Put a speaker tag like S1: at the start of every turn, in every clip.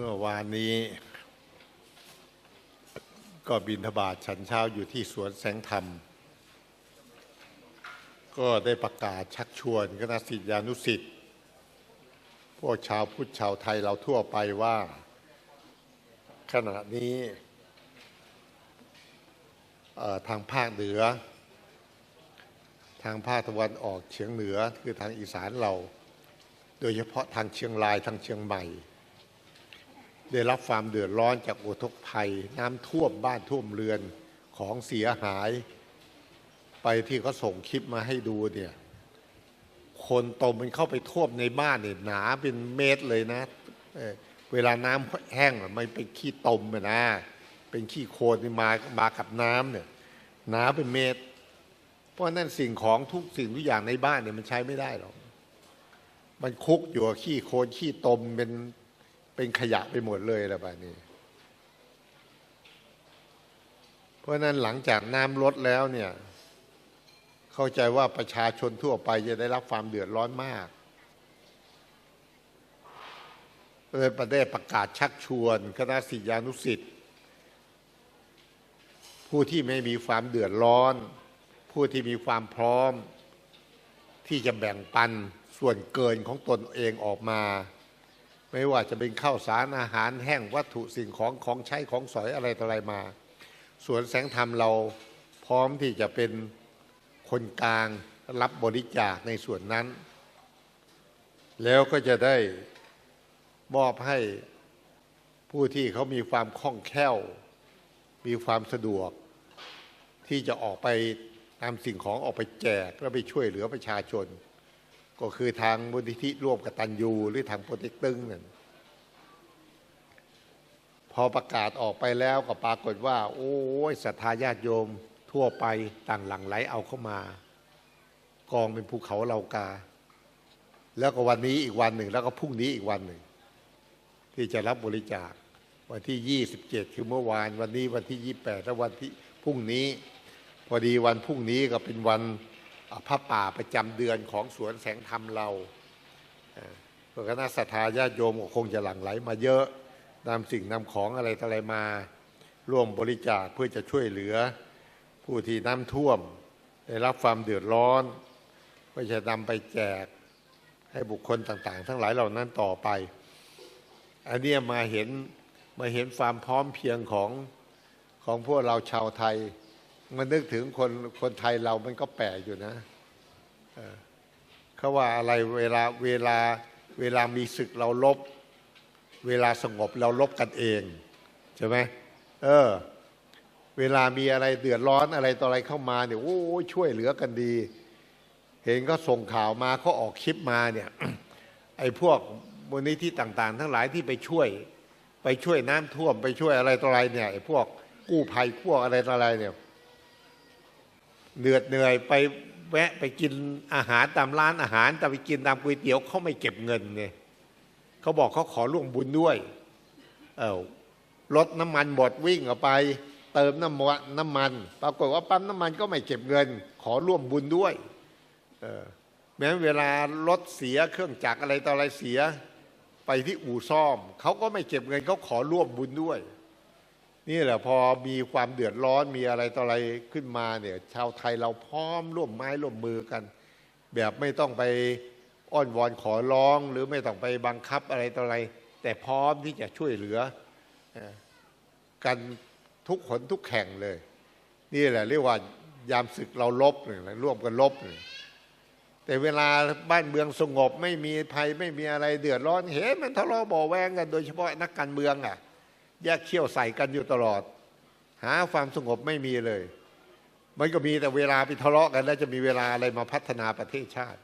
S1: มื่อวานนี้ ก็บินทบาทฉันเช้าอยู่ที่สวนแสงธรรม ก็ได้ประกาศชักชวนคณะศิษยานุสิษย์พวกชาวพุทธชาวไทยเราทั่วไปว่า ขณะนี้ทางภาคเหนือ ทางภาคตะวันออกเฉียงเหนือคือทางอีสานเรา โดยเฉพาะทางเชียงรายทางเชียงใหม่ ได้รับความเดือดร้อนจากอุทกภัย น้ำท่วมบ้านท่วมเรือนของเสียหาย ไปที่เขาส่งคลิปมาให้ดูเนี่ย คนตมมันเข้าไปท่วมในบ้านเนี่ยหนาเป็นเมตรเลยนะเเวลาน้ำแห้งมันเป็นขี้ตมนะ เป็นขี้โคลนมามากับน้ำเนี่ยหนาเป็นเมตร เพราะนั้นสิ่งของทุกสิ่งทุกอย่างในบ้านเนี่ยมันใช้ไม่ได้หรอกมันคุกอยู่ขี้โคลนขี้ตมเป็น เป็นขยะไปหมดเลยแล้วแบบนี้ เพราะนั้นหลังจากน้ำลดแล้วเนี่ย เข้าใจว่าประชาชนทั่วไปจะได้รับความเดือดร้อนมากเลยประเดประกาศชักชวนคณะศิยานุสิษย์ผู้ที่ไม่มีความเดือดร้อน ผู้ที่มีความพร้อม ที่จะแบ่งปันส่วนเกินของตนเองออกมา ไม่ว่าจะเป็นข้าวสารอาหารแห้งวัตถุสิ่งของของใช้ของสอยอะไรต่ออะไรมาส่วนแสงธรรมเราพร้อมที่จะเป็นคนกลางรับบริจาคในส่วนนั้น แล้วก็จะได้มอบให้ผู้ที่เขามีความคล่องแคล่ว มีความสะดวก ที่จะออกไปนำสิ่งของออกไปแจก แล้วไปช่วยเหลือประชาชน ก็คือทางมูลนิธิร่วมกับตัญญูหรือทางโปรเจกตึงนั่นพอประกาศออกไปแล้วก็ปรากฏว่า โอ้ยศรัทธาญาติโยมทั่วไปต่างหลั่งไหลเอาเข้ามา กองเป็นภูเขาเหลากา แล้วก็วันนี้อีกวันหนึ่ง แล้วก็พรุ่งนี้อีกวันหนึ่ง ที่จะรับบริจาควันที่ 27 คือเมื่อวาน วันนี้วันที่ 28 และวันที่พรุ่งนี้ พอดีวันพรุ่งนี้ก็เป็นวัน พระป่าประจำเดือนของสวนแสงธรรมเราพระคณะศรัทธาญาติโยมก็คงจะหลั่งไหลมาเยอะนำสิ่งนำของอะไรอะไรมา ร่วมบริจาคเพื่อจะช่วยเหลือ ผู้ที่น้ำท่วม ได้รับความเดือดร้อนเพื่อจะนำไปแจกให้บุคคลต่าง ๆ ทั้งหลายเหล่านั้นต่อไป อันนี้มาเห็นมาเห็นความพร้อมเพียงของของพวกเราชาวไทย มันนึกถึงคนคนไทยเรามันก็แปลกอยู่นะเขาว่าอะไรเวลาเวลาเวลามีศึกเราลบ เวลาสงบเราลบกันเองใช่ไหมเออ เวลามีอะไรเดือดร้อนอะไรต่ออะไรเข้ามาเนี่ยโอ้ยช่วยเหลือกันดี เห็นก็ส่งข่าวมาเขาออกคลิปมาเนี่ยไอ้พวกมูลนิธิต่าง ๆ ทั้งหลายที่ไปช่วย ไปช่วยน้ำท่วมไปช่วยอะไรต่ออะไรเนี่ยไอ้พวกกู้ภัยพวกอะไรต่ออะไรเนี่ย เหนื่อยเหนื่อยไปแวะไปกินอาหารตามร้านอาหารแต่ไปกินตามก๋วยเตี๋ยวเขาไม่เก็บเงินเนี่ยเขาบอกเขาขอร่วมบุญด้วยเออรถน้ำมันหมดวิ่งออกไป เติมน้ำมันน้ำมัน ปรากฏว่าปั๊มน้ำมันก็ไม่เก็บเงิน ขอร่วมบุญด้วยเออแม้เวลารถเสียเครื่องจักรอะไรต่ออะไรเสีย ไปที่อู่ซ่อมเขาก็ไม่เก็บเงินเขาขอร่วมบุญด้วย นี่แหละพอมีความเดือดร้อนมีอะไรต่ออะไรขึ้นมาเนี่ยชาวไทยเราพร้อมร่วมไม้ร่วมมือกัน แบบไม่ต้องไปอ้อนวอนขอร้องหรือไม่ต้องไปบังคับอะไรต่ออะไร แต่พร้อมที่จะช่วยเหลือกันทุกขนทุกแข่งเลย นี่แหละเรียกว่ายามศึกเราลบเนี่ยร่วมกันลบเนี่ยแต่เวลาบ้านเมืองสงบไม่มีภัยไม่มีอะไรเดือดร้อนเห็นมันทะเลาะบ่อแวงกันโดยเฉพาะนักการเมืองอะ แยกเขี้ยวใส่กันอยู่ตลอด หาความสงบไม่มีเลย มันก็มีแต่เวลาไปทะเลาะกัน แล้วจะมีเวลาอะไรมาพัฒนาประเทศชาติ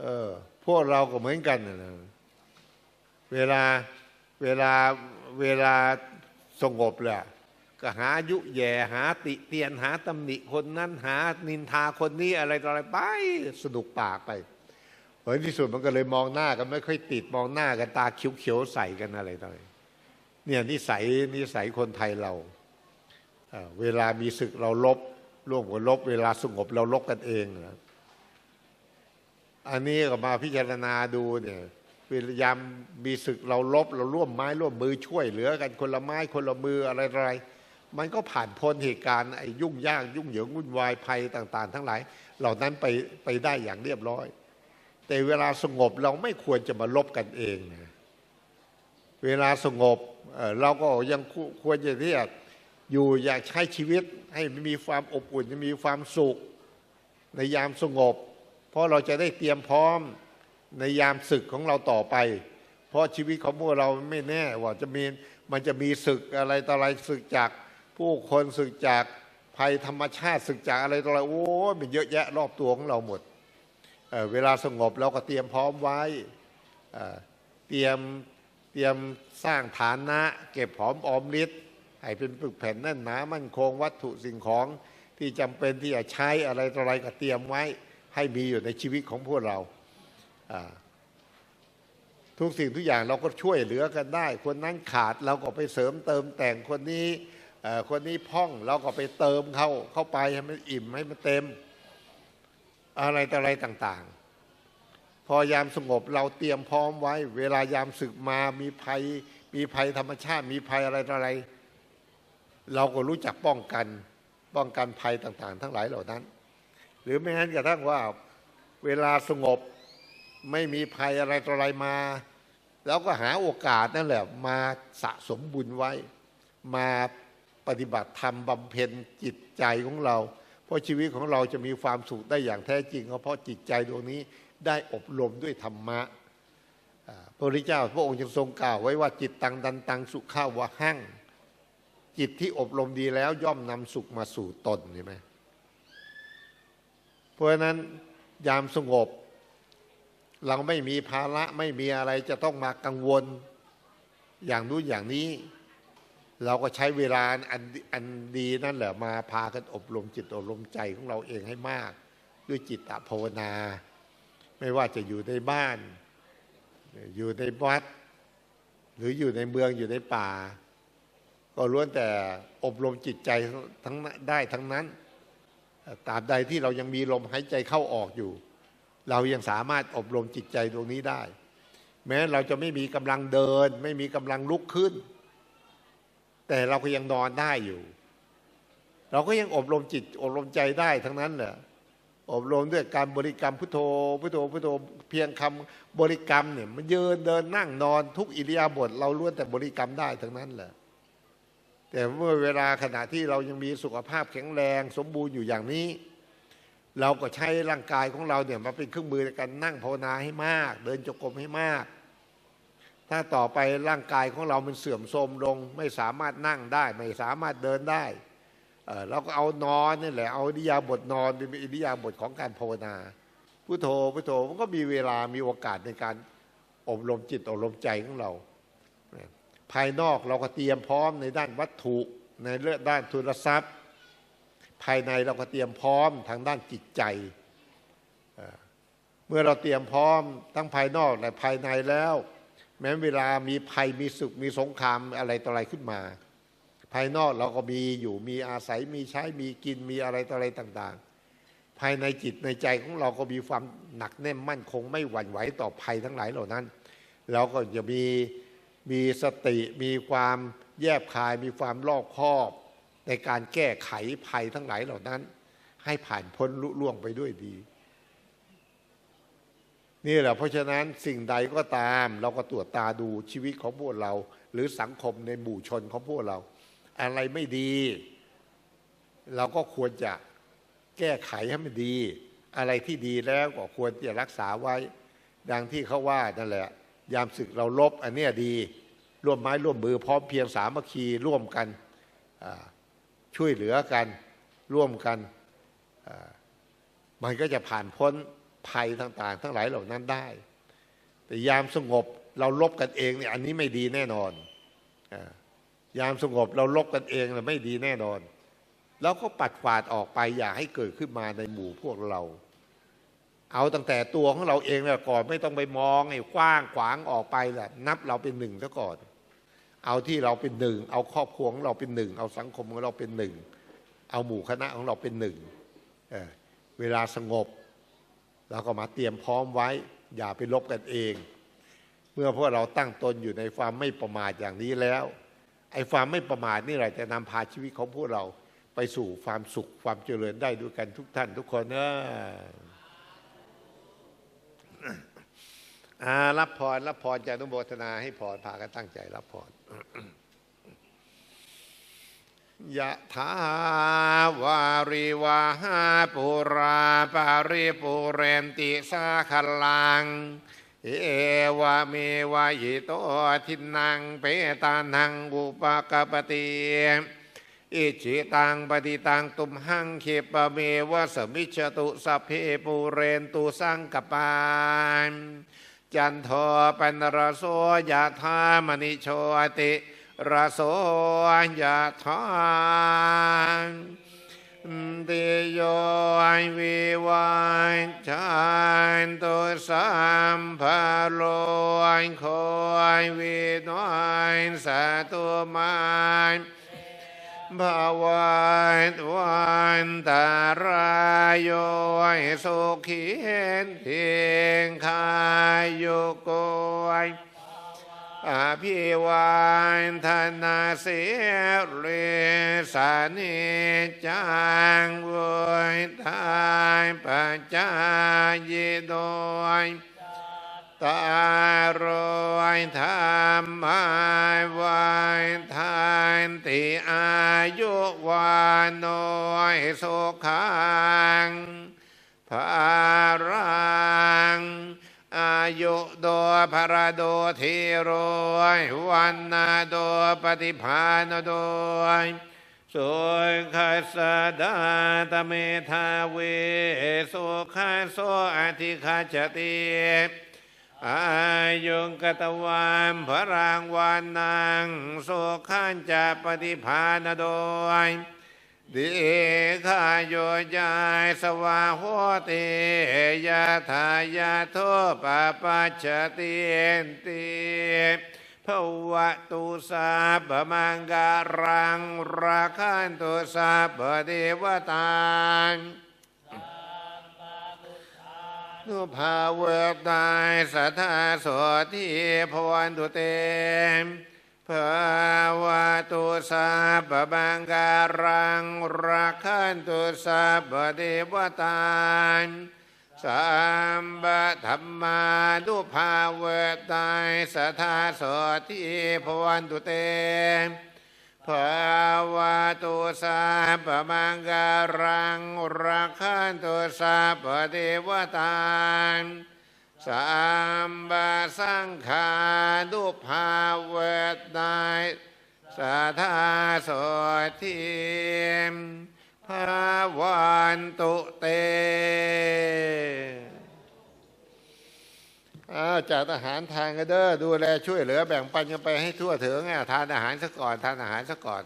S1: เออ พวกเราก็เหมือนกันนะเวลาเวลาเวลาสงบแหละก็หายุแย่หาติเตียนหาตำหนิคนนั้นหานินทาคนนี้อะไรต่ออะไรไปสนุกปากไปผลที่สุดมันก็เลยมองหน้ากันไม่ค่อยติดมองหน้ากันตาเขียวๆใส่กันอะไรต่ออะไร เนี่ยนิสัยนิสัยคนไทยเราเเวลามีศึกเราลบร่วมกันลบ เวลาสงบเราลบกันเองนะอันนี้ก็มาพิจารณาดูเนี่ยพยายามมีศึกเราลบเราร่วมไม้ร่วมมือช่วยเหลือกันคนละไม้คนละมืออะไรอะไรมันก็ผ่านพ้นเหตุการณ์ไอ้ยุ่งยากยุ่งเหยิงวุ่นวายภัยต่าง ๆ ทั้งหลาย เหล่านั้นไปไปได้อย่างเรียบร้อย แต่เวลาสงบเราไม่ควรจะมาลบกันเองนะ เวลาสงบเราก็ยังควรจะที่จะอยู่อยากใช้ชีวิตให้มีความอบอุ่นมีความสุข ในยามสงบ เพราะเราจะได้เตรียมพร้อมในยามศึกของเราต่อไป เพราะชีวิตของพวกเราไม่แน่ว่าจะมีมันจะมีศึกอะไรต่ออะไรศึกจากผู้คนศึกจากภัยธรรมชาติศึกจากอะไรต่ออะไรโอ้ยมันเยอะแยะรอบตัวของเราหมดเเวลาสงบเราก็เตรียมพร้อมไว้เตรียม เตรียมสร้างฐานะ เก็บหอมออมริดให้เป็นปึกแผ่นแน่นหนามั่นคงวัตถุสิ่งของที่จำเป็นที่จะใช้อะไรต่ออะไรก็เตรียมไว้ให้มีอยู่ในชีวิตของพวกเรา ทุกสิ่งทุกอย่างเราก็ช่วยเหลือกันได้ คนนั้นขาดเราก็ไปเสริมเติมแต่งคนนี้คนนี้พ่องเราก็ไปเติมเข้าเข้าไปให้มันอิ่มให้มันเต็ม อะไรต่ออะไรต่าง ๆ พอยามสงบเราเตรียมพร้อมไว้ เวลายามศึกมามีภัย มีภัยธรรมชาติ มีภัยอะไรต่ออะไร เราก็รู้จักป้องกัน ป้องกันภัยต่างๆ ทั้งหลายเหล่านั้น หรือไม่งั้นกระทั่งว่าเวลาสงบไม่มีภัยอะไรต่ออะไรมาเราก็หาโอกาสนั่นแหละมาสะสมบุญไว้ มาปฏิบัติธรรมบำเพ็ญจิตใจของเรา เพราะชีวิตของเราจะมีความสุขได้อย่างแท้จริงก็เพราะจิตใจดวงนี้ ได้อบรมด้วยธรรมะพระพุทธเจ้าพระองค์จึงทรงกล่าวไว้ว่าจิตตังดันตังสุข้าวะหั่งจิตที่อบรมดีแล้วย่อมนำสุขมาสู่ตนเห็นไหมเพราะฉะนั้นยามสงบ เราไม่มีภาระไม่มีอะไรจะต้องมากังวล อย่างนู้นอย่างนี้ เราก็ใช้เวลาอันอันดีนั่นแหละมาพากันอบรมจิตอบรมใจของเราเองให้มาก ด้วยจิตตภาวนา ไม่ว่าจะอยู่ในบ้าน อยู่ในวัด หรืออยู่ในเมืองอยู่ในป่า ก็ล้วนแต่อบรมจิตใจทั้งได้ทั้งนั้นตราบใดที่เรายังมีลมหายใจเข้าออกอยู่ เรายังสามารถอบรมจิตใจดวงนี้ได้ แม้เราจะไม่มีกำลังเดิน ไม่มีกำลังลุกขึ้น แต่เราก็ยังนอนได้อยู่ เราก็ยังอบรมจิตอบรมใจได้ทั้งนั้นแหละ อบรมด้วยการบริกรรมพุทโธพุทโธพุทโธเพียงคำบริกรรมเนี่ยมันยืนเดินนั่งนอนทุกอิริยาบถเราล้วนแต่บริกรรมได้ทั้งนั้นแหละแต่เมื่อเวลาขณะที่เรายังมีสุขภาพแข็งแรง สมบูรณ์อยู่อย่างนี้ เราก็ใช้ร่างกายของเราเนี่ยมาเป็นเครื่องมือในการนั่งภาวนาให้มาก เดินจงกรมให้มาก ถ้าต่อไปร่างกายของเรามันเสื่อมโทรมลง ไม่สามารถนั่งได้ ไม่สามารถเดินได้ เราก็เอานอนนี่แหละเอาอิริยาบถนอนเป็นอิริยาบถของการภาวนาพุทโธพุทโธมันก็มีเวลามีโอกาสในการอบรมจิตอบรมใจของเรา ภายนอกเราก็เตรียมพร้อมในด้านวัตถุในเรื่องด้านทุนทรัพย์ ภายในเราก็เตรียมพร้อมทางด้านจิตใจเมื่อเราเตรียมพร้อมทั้งภายนอกและภายในแล้ว แม้เวลามีภัยมีศึกมีสงครามอะไรต่ออะไรขึ้นมา ภายนอกเราก็มีอยู่มีอาศัยมีใช้มีกินมีอะไรต่ออะไรต่าง ๆ ภายในจิตในใจของเราก็มีความหนักแน่นมั่นคงไม่หวั่นไหวต่อภัยทั้งหลายเหล่านั้น เราก็จะมีมีสติมีความแยบคายมีความรอบคอบในการแก้ไขภัยทั้งหลายเหล่านั้น ให้ผ่านพ้นลุล่วงไปด้วยดี นี่แหละเพราะฉะนั้นสิ่งใดก็ตาม เราก็ตรวจตาดูชีวิตของพวกเรา หรือสังคมในหมู่ชนของพวกเรา อะไรไม่ดี เราก็ควรจะแก้ไขให้มันดี อะไรที่ดีแล้วก็ควรจะรักษาไว้ ดังที่เขาว่านั่นแหละ ยามศึกเราลบอันเนี้ยดี ร่วมไม้ร่วมมือพร้อมเพียงสามัคคีร่วมกันช่วยเหลือกันร่วมกัน มันก็จะผ่านพ้นภัยต่างๆ ทั้งหลายเหล่านั้นได้ แต่ยามสงบเราลบกันเองเนี่ยอันนี้ไม่ดีแน่นอนอา ยามสงบเราลบกันเองเนี่ยไม่ดีแน่นอน แล้วก็ปัดกวาดออกไปอย่าให้เกิดขึ้นมาในหมู่พวกเรา เอาตั้งแต่ตัวของเราเองเนี่ยก่อนไม่ต้องไปมองไอ้กว้างขวางออกไปแหละนับเราเป็นหนึ่งซะก่อน เอาที่เราเป็นหนึ่ง เอาครอบครัวของเราเป็นหนึ่ง เอาสังคมของเราเป็นหนึ่ง เอาหมู่คณะของเราเป็นหนึ่งเออเวลาสงบเราก็มาเตรียมพร้อมไว้ อย่าไปลบกันเอง เมื่อพวกเราตั้งตนอยู่ในความไม่ประมาทอย่างนี้แล้ว ไอ้ความไม่ประมาทนี่แหละจะนำพาชีวิตของพวกเราไปสู่ความสุขความเจริญได้ด้วยกันทุกท่านทุกคนเนอะอารับพรรับพรจะอนุโมทนาให้พรพากันตั้งใจรับพรยะถาวาริวาหาปุราปาริปุเรนติสาคลัง เอวเมวะยิโตทินังเปตานังอุปกปติอิจิตังปฏิตังตุมหังเขปเมวะสมิจฉตุสัพเพปุเรนตุสังกปานจันโทปันรโสยะธามณิโชติรโสยะธา ติโยวิวันจันตุสัมภโลโคยวินวันสตุมันภาวันวันตารายโยสุขีเทียงคายโยโกย อาภิวันธนาเสียเรสานิจังวุยทายปัจจายโดยตารอยธรรมาวันทานติอายุวานโนยสุขังภารัง ยุโดภรโดทีโรยวันนาโดปฏิภาณโดยสุขัสดาตเมทาเวสุขัสโสอธิคาจติอายุงกตวามพรังวานังโสขันจะปฏิภาณโดย ดิขาโยจายสวาโหติยาทายาโทปปัจจตินติภวะตุสาบมังการังราคันตุสาบเดวตานุภาเวตายสัทธาโสทีพวันตุเตม ภาวะตุสาปบังการังรักขันตุสาปเดวตานสัมบะธรรมานุภาเวตายสทาโสทีพวันตุเตมภาวะตุสาปมังการังรักขันตุสาปเทวตาน สัมบาสังขานุภาเวทนายสัทธาโสทิมภาวันตุเตอาจัดอาหารทานกันเด้อดูแลช่วยเหลือแบ่งปันกันไปให้ทั่วถึงอะทานอาหารซะก่อน ทานอาหารซะก่อน